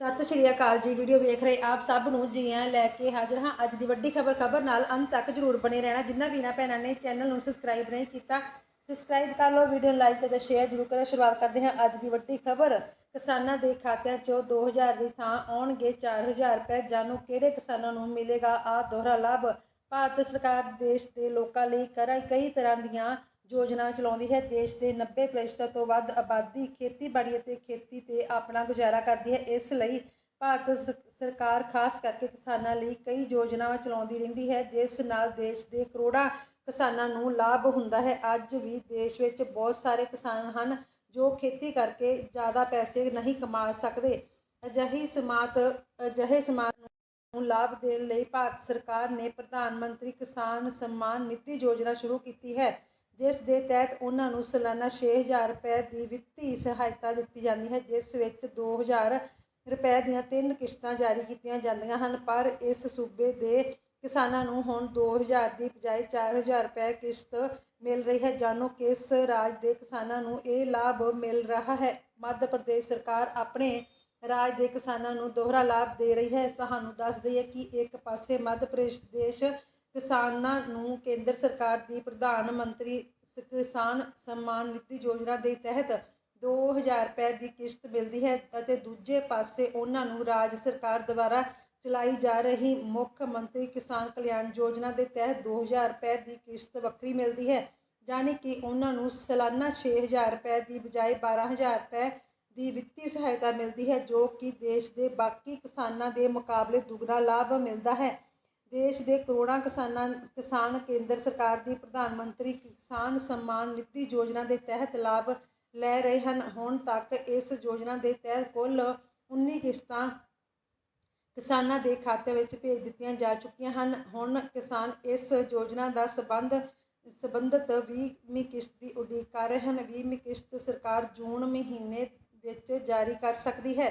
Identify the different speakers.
Speaker 1: ਸਤਿ ਸ਼੍ਰੀ ਅਕਾਲ ਜੀ, ਵੀਡੀਓ ਵੇਖ ਰਹੇ ਆਪ ਸਭ ਨੂੰ ਜੀ ਆਇਆਂ ਲੈ ਕੇ ਹਾਜ਼ਰ ਹਾਂ। ਅੱਜ ਦੀ ਵੱਡੀ ਖਬਰ ਖਬਰ ਨਾਲ ਅੰਤ ਤੱਕ ਜਰੂਰ ਬਣੇ ਰਹਿਣਾ। ਜਿੰਨਾ ਵੀਰਾਂ ਭੈਣਾਂ ਨੇ ਚੈਨਲ ਨੂੰ ਸਬਸਕ੍ਰਾਈਬ ਨਹੀਂ ਕੀਤਾ ਸਬਸਕ੍ਰਾਈਬ ਕਰ ਲਓ, ਵੀਡੀਓ ਨੂੰ ਲਾਈਕ ਅਤੇ ਸ਼ੇਅਰ ਜਰੂਰ ਕਰੋ। ਸ਼ੁਰੂਆਤ ਕਰਦੇ ਹਾਂ ਅੱਜ ਦੀ ਵੱਡੀ ਖਬਰ। ਕਿਸਾਨਾਂ ਦੇ ਖਾਤਿਆਂ 'ਚੋਂ 2000 ਦੀ ਥਾਂ ਆਉਣਗੇ 4000 ਰੁਪਏ। ਜਾਣੋ ਕਿਹੜੇ ਕਿਸਾਨਾਂ ਨੂੰ ਮਿਲੇਗਾ ਆ ਦੋਹਰਾ ਲਾਭ। ਭਾਰਤ ਸਰਕਾਰ ਦੇਸ਼ ਦੇ ਲੋਕਾਂ ਲਈ ਕਰਾ ਕਈ ਤਰ੍ਹਾਂ ਦੀਆਂ ਯੋਜਨਾ ਚਲਾਉਂਦੀ ਹੈ, ਦੇਸ਼ ਦੇ 90% ਤੋਂ ਵੱਧ ਆਬਾਦੀ ਖੇਤੀਬਾੜੀ ਅਤੇ ਖੇਤੀ ਤੇ ਆਪਣਾ ਗੁਜ਼ਾਰਾ ਕਰਦੀ ਹੈ। ਇਸ ਲਈ ਭਾਰਤ ਸਰ- ਸਰਕਾਰ ਖਾਸ ਕਰਕੇ ਕਿਸਾਨਾਂ ਲਈ ਕਈ ਯੋਜਨਾਵਾਂ ਚਲਾਉਂਦੀ ਰਹਿੰਦੀ ਹੈ, ਜਿਸ ਨਾਲ ਦੇਸ਼ ਦੇ ਕਰੋੜਾਂ ਕਿਸਾਨਾਂ ਨੂੰ ਲਾਭ ਹੁੰਦਾ ਹੈ। ਅੱਜ ਵੀ ਦੇਸ਼ ਵਿੱਚ ਬਹੁਤ ਸਾਰੇ ਕਿਸਾਨ ਹਨ ਜੋ ਖੇਤੀ ਕਰਕੇ ਜ਼ਿਆਦਾ ਪੈਸੇ ਨਹੀਂ ਕਮਾ ਸਕਦੇ। ਅਜਿਹੀ ਸਮਾਤ, ਅਜਿਹੇ ਸਮਾਤ ਨੂੰ ਲਾਭ ਦੇਣ ਲਈ ਭਾਰਤ ਸਰਕਾਰ ਨੇ ਪ੍ਰਧਾਨ ਮੰਤਰੀ ਕਿਸਾਨ ਸਨਮਾਨ ਨਿਧੀ ਯੋਜਨਾ ਸ਼ੁਰੂ ਕੀਤੀ ਹੈ। ਜਿਸ ਦੇ ਤਹਿਤ ਉਹਨਾਂ ਨੂੰ ਸਾਲਾਨਾ 6000 ਰੁਪਏ ਦੀ ਵਿੱਤੀ ਸਹਾਇਤਾ ਦਿੱਤੀ ਜਾਂਦੀ ਹੈ, ਜਿਸ ਵਿੱਚ 2000 ਰੁਪਏ ਦੀਆਂ ਤਿੰਨ ਕਿਸ਼ਤਾਂ ਜਾਰੀ ਕੀਤੀਆਂ ਜਾਂਦੀਆਂ ਹਨ। ਪਰ ਇਸ ਸੂਬੇ ਦੇ ਕਿਸਾਨਾਂ ਨੂੰ ਹੁਣ 2000 ਦੀ ਬਜਾਏ 4000 ਰੁਪਏ ਕਿਸ਼ਤ ਮਿਲ ਰਹੀ ਹੈ। ਜਾਣੋ ਕਿਸ ਰਾਜ ਦੇ ਕਿਸਾਨਾਂ ਨੂੰ ਇਹ ਲਾਭ ਮਿਲ ਰਿਹਾ ਹੈ। ਮੱਧ ਪ੍ਰਦੇਸ਼ ਸਰਕਾਰ ਆਪਣੇ ਰਾਜ ਦੇ ਕਿਸਾਨਾਂ ਨੂੰ ਦੋਹਰਾ ਲਾਭ ਦੇ ਰਹੀ ਹੈ। ਤੁਹਾਨੂੰ ਦੱਸ ਦਈਏ ਕਿ ਇੱਕ ਪਾਸੇ ਮੱਧ ਪ੍ਰਦੇਸ਼ ਕਿਸਾਨਾਂ ਨੂੰ ਕੇਂਦਰ ਸਰਕਾਰ ਦੀ ਪ੍ਰਧਾਨ ਮੰਤਰੀ ਕਿਸਾਨ ਸਨਮਾਨ ਨਿਧੀ ਯੋਜਨਾ ਦੇ ਤਹਿਤ 2000 ਰੁਪਏ ਦੀ ਕਿਸ਼ਤ ਮਿਲਦੀ ਹੈ ਅਤੇ ਦੂਜੇ ਪਾਸੇ ਉਹਨਾਂ ਨੂੰ ਰਾਜ ਸਰਕਾਰ ਦੁਆਰਾ ਚਲਾਈ ਜਾ ਰਹੀ ਮੁੱਖ ਮੰਤਰੀ ਕਿਸਾਨ ਕਲਿਆਣ ਯੋਜਨਾ ਦੇ ਤਹਿਤ 2000 ਰੁਪਏ ਦੀ ਕਿਸ਼ਤ ਵੱਖਰੀ ਮਿਲਦੀ ਹੈ, ਯਾਨੀ ਕਿ ਉਹਨਾਂ ਨੂੰ ਸਾਲਾਨਾ 6000 ਰੁਪਏ ਦੀ ਬਜਾਏ 12000 ਰੁਪਏ ਦੀ ਵਿੱਤੀ ਸਹਾਇਤਾ ਮਿਲਦੀ ਹੈ, ਜੋ ਕਿ ਦੇਸ਼ ਦੇ ਬਾਕੀ ਕਿਸਾਨਾਂ ਦੇ ਮੁਕਾਬਲੇ ਦੁੱਗਣਾ ਲਾਭ ਮਿਲਦਾ ਹੈ। ਦੇਸ਼ ਦੇ ਕਰੋੜਾਂ ਕਿਸਾਨਾਂ, ਕਿਸਾਨ ਕੇਂਦਰ ਸਰਕਾਰ ਦੀ ਪ੍ਰਧਾਨ ਮੰਤਰੀ ਕਿਸਾਨ ਸਨਮਾਨ ਨਿਧੀ ਯੋਜਨਾ ਦੇ ਤਹਿਤ ਲਾਭ ਲੈ ਰਹੇ ਹਨ। ਹੁਣ ਤੱਕ ਇਸ ਯੋਜਨਾ ਦੇ ਤਹਿਤ ਕੁੱਲ 19 ਕਿਸ਼ਤਾਂ ਕਿਸਾਨਾਂ ਦੇ ਖਾਤੇ ਵਿੱਚ ਭੇਜ ਦਿੱਤੀਆਂ ਜਾ ਚੁੱਕੀਆਂ ਹਨ। ਹੁਣ ਕਿਸਾਨ ਇਸ ਯੋਜਨਾ ਦਾ ਸਬੰਧ, ਸੰਬੰਧਿਤ 20ਵੀਂ ਕਿਸ਼ਤ ਦੀ ਉਡੀਕ ਕਰ ਰਹੇ ਹਨ। 20ਵੀਂ ਕਿਸ਼ਤ ਸਰਕਾਰ ਜੂਨ ਮਹੀਨੇ ਵਿੱਚ ਜਾਰੀ ਕਰ ਸਕਦੀ ਹੈ।